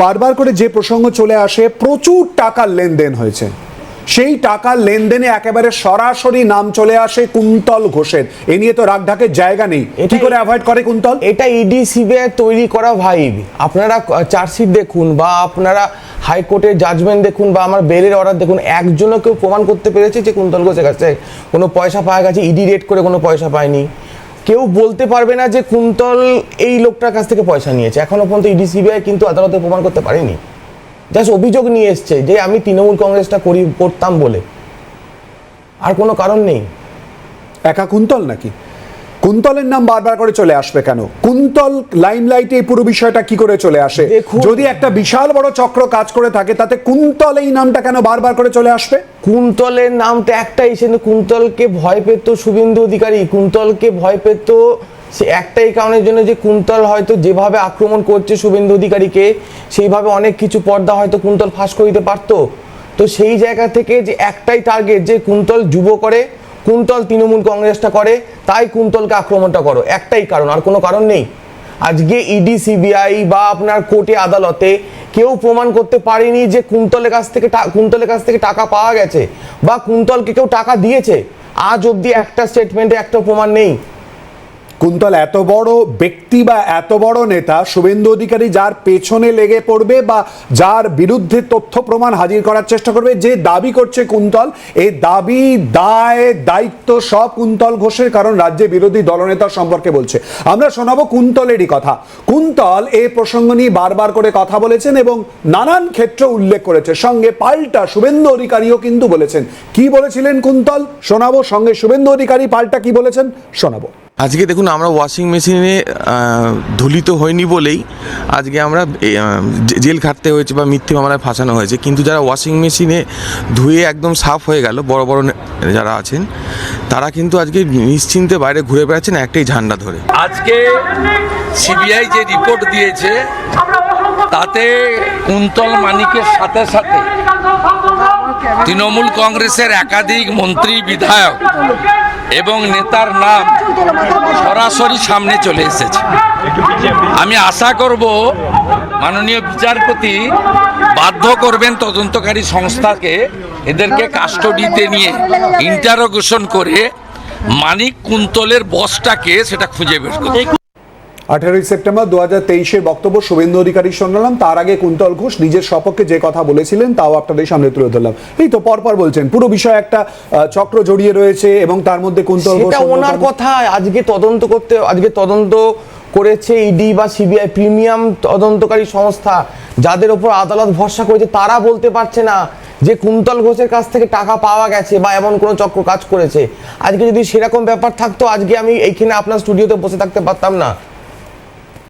বারবার করে যে প্রসঙ্গ চলে আসে প্রচুর টাকার লেনদেন হয়েছে। সেই টাকার লেনদেনে একেবারে সরাসরি নাম চলে আসে কুন্তল ঘোষের। এ নিয়ে তো রাগঢাকের জায়গা নেই। কি করে অ্যাভয়েড করে কুন্তল? এটা ইডি সিবিআই তৈরি করা ভাইব আপনারা চার্জশিট দেখুন বা আপনারা হাইকোর্টের জাজমেন্ট দেখুন বা আমার বেলের অর্ডার দেখুন একজনও কেউ প্রমাণ করতে পেরেছে যে কুন্তল ঘোষের কাছে কোনো পয়সা পাওয়া গেছে ইডি রেট করে কোনো পয়সা পায়নি। কেউ বলতে পারবে না যে কুন্তল এই লোকটার কাছ থেকে পয়সা নিয়েছে। এখনও পর্যন্ত ইডি, সিবিআই কিন্তু আদালতে প্রমাণ করতে পারেনি। জাস্ট অভিযোগ নিয়ে এসছে যে আমি তৃণমূল কংগ্রেসটা করি, করতাম বলে। আর কোনো কারণ নেই। একা কুন্তল নাকি? কুন্তলের নাম বারবার করে চলে আসবে কেন? কুন্তল লাইমলাইটে এই পুরো বিষয়টা কি করে চলে আসে? যদি একটা বিশাল বড় চক্র কাজ করে থাকে তাতে কুন্তল এই নামটা কেন বারবার করে চলে আসবে? কুন্তলের নামটা একটাই সে কুন্তলকে ভয় পেত শুভেন্দু অধিকারী। কুন্তলকে ভয় পেত সে একটাই কারণের জন্য যে কুন্তল হয়তো যেভাবে আক্রমণ করছে শুভেন্দু অধিকারীকে সেইভাবে অনেক কিছু পর্দা হয়তো কুন্তল ফাঁস করে দিতে পারতো। তো সেই জায়গা থেকে যে একটাই টার্গেট যে কুন্তল যুব করে কুন্তল তৃণমূল কংগ্রেসটা করে, তাই কুন্তলকে আক্রমণটা করো। একটাই কারণ, আর কোনো কারণ নেই। আজকে ইডি, সিবিআই বা আপনার কোর্টে আদালতে কেউ প্রমাণ করতে পারেনি যে কুন্তলের কাছ থেকে কুন্তলের কাছ থেকে টাকা পাওয়া গেছে বা কুন্তলকে কেউ টাকা দিয়েছে। আজ অবধি একটা স্টেটমেন্টে একটা প্রমাণ নেই। কুন্তল, এত বড় ব্যক্তি বা এত বড় নেতা শুভেন্দু অধিকারী যার পেছনে লেগে পড়বে বা যার বিরুদ্ধে তথ্য প্রমাণ হাজির করার চেষ্টা করবে, যে দাবি করছে কুন্তল, এই দাবি দায়, দায়িত্ব সব কুন্তল ঘোষের, কারণ রাজ্যে বিরোধী দলনেতার সম্পর্কে বলছে। আমরা শোনাবো কুন্তলেরই কথা। কুন্তল এই প্রসঙ্গ নিয়ে বারবার করে কথা বলেছেন এবং নানান ক্ষেত্র উল্লেখ করেছে। সঙ্গে পাল্টা শুভেন্দু অধিকারীও কিন্তু বলেছেন। কি বলেছিলেন কুন্তল? শোনাবো সঙ্গে শুভেন্দু অধিকারী পাল্টা কি বলেছেন? শোনাবো। আজকে দেখুন আমরা ওয়াশিং মেশিনে ধুলিত হয়নি বলেই আজকে আমরা জেল খাটতে হয়েছে বা মিথ্যে মামলায় ফাঁসানো হয়েছে। কিন্তু যারা ওয়াশিং মেশিনে ধুয়ে একদম সাফ হয়ে গেল, বড় বড় যারা আছেন, তারা কিন্তু আজকে নিশ্চিন্তে বাইরে ঘুরে বেড়াচ্ছেন একটাই ঝান্ডা ধরে। আজকে সিবিআই যে রিপোর্ট দিয়েছে, তাতে কুন্তল মানিকের সাথে সাথে তৃণমূল কংগ্রেসের একাধিক মন্ত্রী, বিধায়ক এবং নেতার নাম সরাসরি সামনে চলে এসেছে। আমি আশা করব মাননীয় বিচারপতি বাধ্য করবেন তদন্তকারী সংস্থাকে এদেরকে কাস্টডিতে নিয়ে ইন্টারোগেশন করে মানিক কুন্তলের বসটাকে সেটা খুঁজে বের করতে। আঠারোই সেপ্টেম্বর দু হাজার তেইশের বক্তব্য শুভেন্দু অধিকারী শোনালাম। তার আগে কুন্তল ঘোষ নিজের সপক্ষে যে কথা বলেছিলেন তাও আপনাদের সামনে তুলে ধরলাম। এই তো পরপর বলছেন পুরো বিষয় একটা চক্র জড়িয়ে রয়েছে এবং তার মধ্যে কুন্তল ঘোষ ওনার। কথা আজকে তদন্ত করতে আজকে তদন্ত করেছে ইডি বা সিবিআই প্রিমিয়াম তদন্তকারী সংস্থা। যাদের উপর আদালত ভরসা করেছে তারা বলতে পারছে না যে কুন্তল ঘোষের কাছ থেকে টাকা পাওয়া গেছে বা এমন কোনো চক্র কাজ করেছে। আজকে যদি সেরকম ব্যাপার থাকতো আজকে আমি এইখানে আপনার স্টুডিওতে বসে থাকতে পারতাম না।